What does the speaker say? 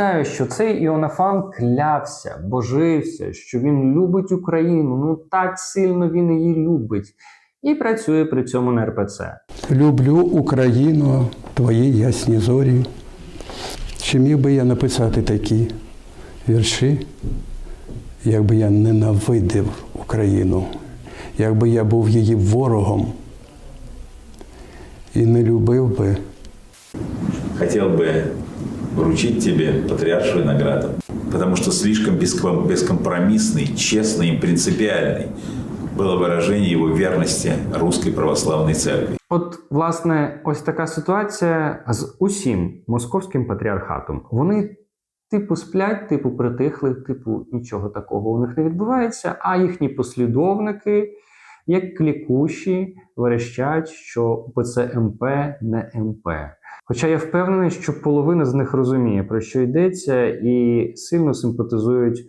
Нагадаю, що цей Іонафан клявся, божився, що він любить Україну. Ну так сильно він її любить, і працює при цьому на РПЦ. Люблю Україну, твої ясні зорі. Чи міг би я написати такі вірші, якби я ненавидив Україну, якби я був її ворогом і не любив би хотел бы вручить тебе патриаршую награду, потому что слишком беском- бескомпромиссный, честный и принципиальный было выражение его верности русской православной церкви. От, власне, ось така ситуація з усім московським патріархатом. Вони, типу, сплять, типу, притихли, типу, нічого такого у них не відбувається, а їхні послідовники, як клікуші, верещать, що УПЦ МП не МП. Хоча я впевнений, що половина з них розуміє, про що йдеться, і сильно симпатизують